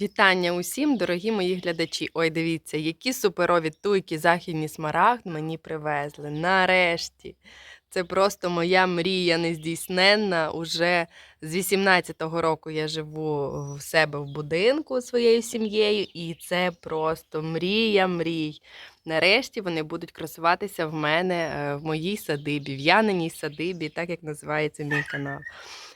Вітання усім, дорогі мої глядачі. Ой, дивіться, які суперові туйки західні смарагд мені привезли. Нарешті. Це просто моя мрія нездійсненна. Уже з 18-го року я живу в себе в будинку своєю сім'єю, і це просто мрія мрій. Нарешті вони будуть красуватися в мене е, в моїй садибі, в Яниній садибі, так як називається мій канал.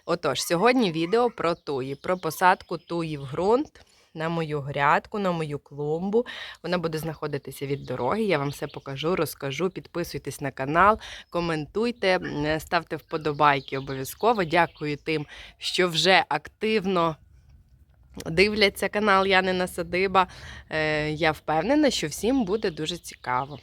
Отож, сьогодні відео про туї, про посадку туї в ґрунт на мою грядку, на мою клумбу. Вона буде знаходитися від дороги. Я вам все покажу, розкажу. Підписуйтесь на канал, коментуйте, ставте вподобайки обов'язково. Дякую тим, що вже активно. Дивляться канал Янина Садиба. Е, Я впевнена, що всім буде дуже цікаво.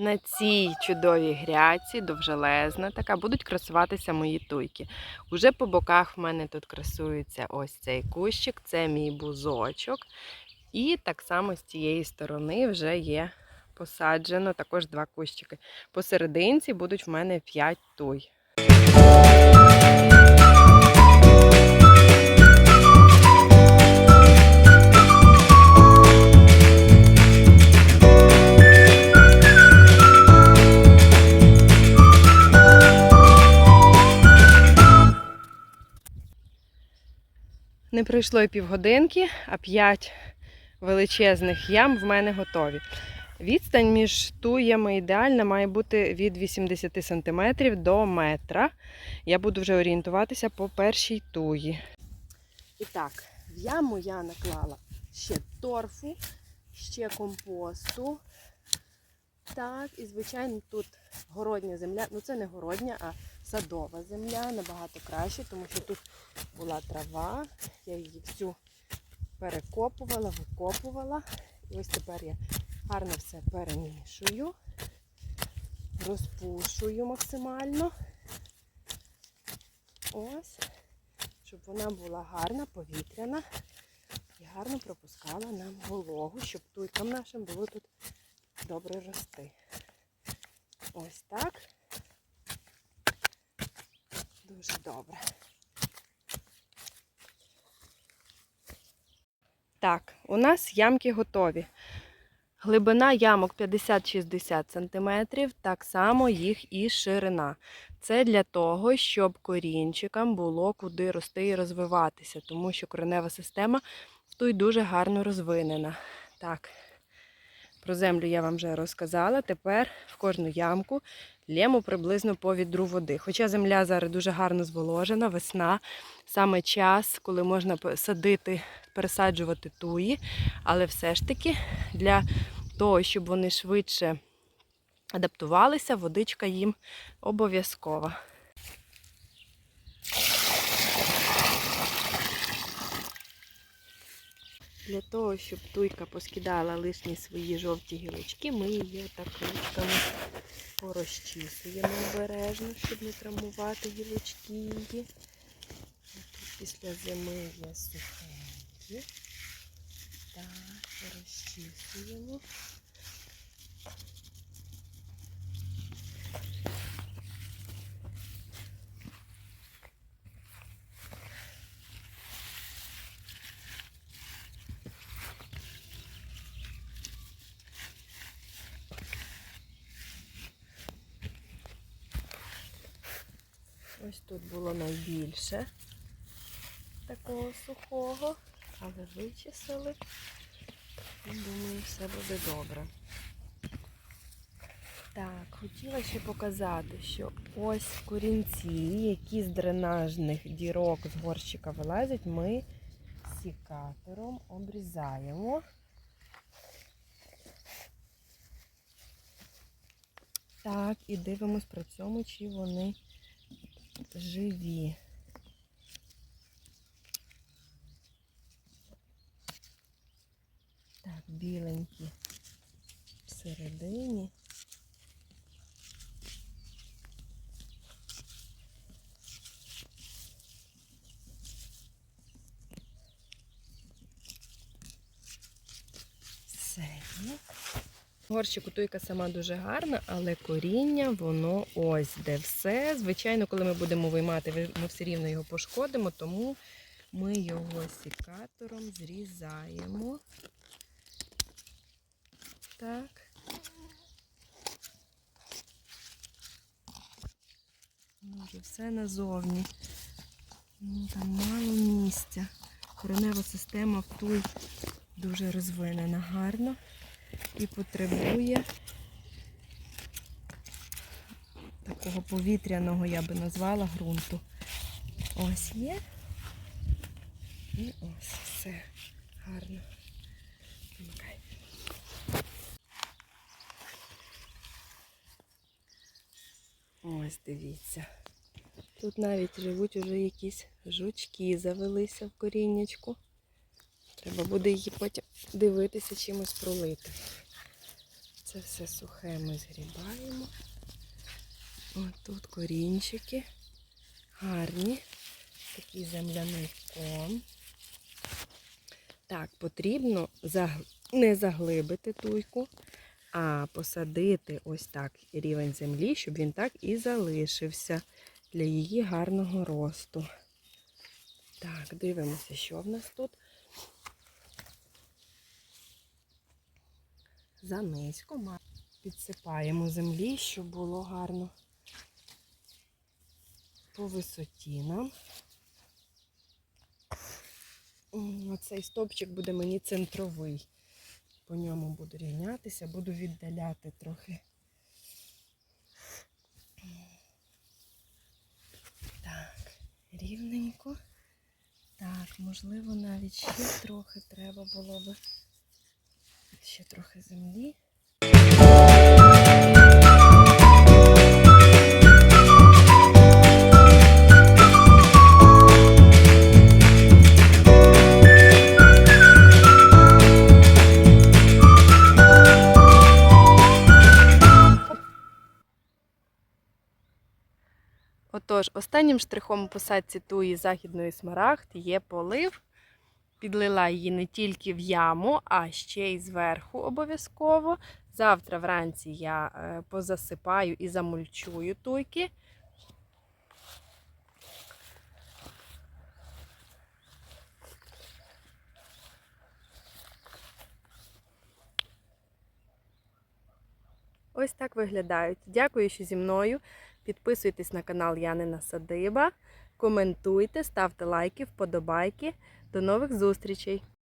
На цій чудовій гряці, довжелезна така, будуть красуватися мої туйки. Уже по боках в мене тут красується ось цей кущик, це мій бузочок. І так само з цієї сторони вже є посаджено також два кущики. Посерединці будуть в мене 5 туй. Не пройшло і півгодинки, а 5 величезних ям в мене готові. Відстань між туями ідеальна має бути від 80 см до метра. Я буду вже орієнтуватися по першій туї. І так, в яму я наклала ще торфу, ще компосту. Так, і звичайно тут городня земля. Ну це не городня, а садова земля набагато краще, тому що тут була трава. Я її всю перекопувала, викопувала. І ось тепер я гарно все перемішую, розпушую максимально. Ось, щоб вона була гарна, повітряна і гарно пропускала нам вологу, щоб туйкам нашим було тут добре рости. Ось так. Дуже добре. Так, у нас ямки готові. Глибина ямок 50-60 см, так само їх і ширина. Це для того, щоб корінчикам було куди рости і розвиватися, тому що коренева система тут дуже гарно розвинена. Так, про землю я вам вже розказала. Тепер в кожну ямку лємо приблизно по відру води. Хоча земля зараз дуже гарно зволожена, весна, саме час, коли можна садити, пересаджувати туї, але все ж таки для того, щоб вони швидше адаптувалися, водичка їм обов'язкова. Для того, щоб туйка поскидала лишні свої жовті гілочки, ми її так ручками порозчісуємо обережно, щоб не травмувати гілочки її. Після зими є сухенькі. Так, розчісуємо. Ось тут було найбільше такого сухого, але вичислили. І думаю, все буде добре. Так, хотіла ще показати, що ось корінці, які з дренажних дірок з горщика вилазять, ми сікатором обрізаємо. Так, і дивимось при цьому, чи вони живі. Так, біленькі всередині. Горщику туйка сама дуже гарна, але коріння воно ось де все. Звичайно, коли ми будемо виймати, ми все рівно його пошкодимо, тому Ми його сікатором зрізаємо. Так. Може, все назовні. Ну, Там мало місця. Коренева система в туй дуже розвинена гарно і потребує такого повітряного, я би назвала, ґрунту. Ось є. І ось все гарно. Вимикай. Ось дивіться. Тут навіть живуть уже якісь жучки завелися в коріннячку. Треба буде її потім дивитися чимось пролити. Це все сухе ми згрібаємо. Ось тут корінчики. Гарні. Такий земляний ком. Так, потрібно не заглибити туйку, а посадити ось так рівень землі, щоб він так і залишився для її гарного росту. Так, дивимося, що в нас тут. Занизько ма- підсипаємо землі, щоб було гарно по висоті нам. Оцей стовпчик буде мені центровий. По ньому буду рівнятися, буду віддаляти трохи. Так, рівненько. Так, можливо, навіть ще трохи треба було би. Ще трохи землі. Отож, останнім штрихом у посадці туї західної смарагд є полив. Підлила її не тільки в яму, а ще й зверху обов'язково. Завтра вранці я е, позасипаю і замульчую туйки. Ось так виглядають. Дякую, що зі мною. Підписуйтесь на канал Янина Садиба, коментуйте, ставте лайки, вподобайки. До нових зустрічей!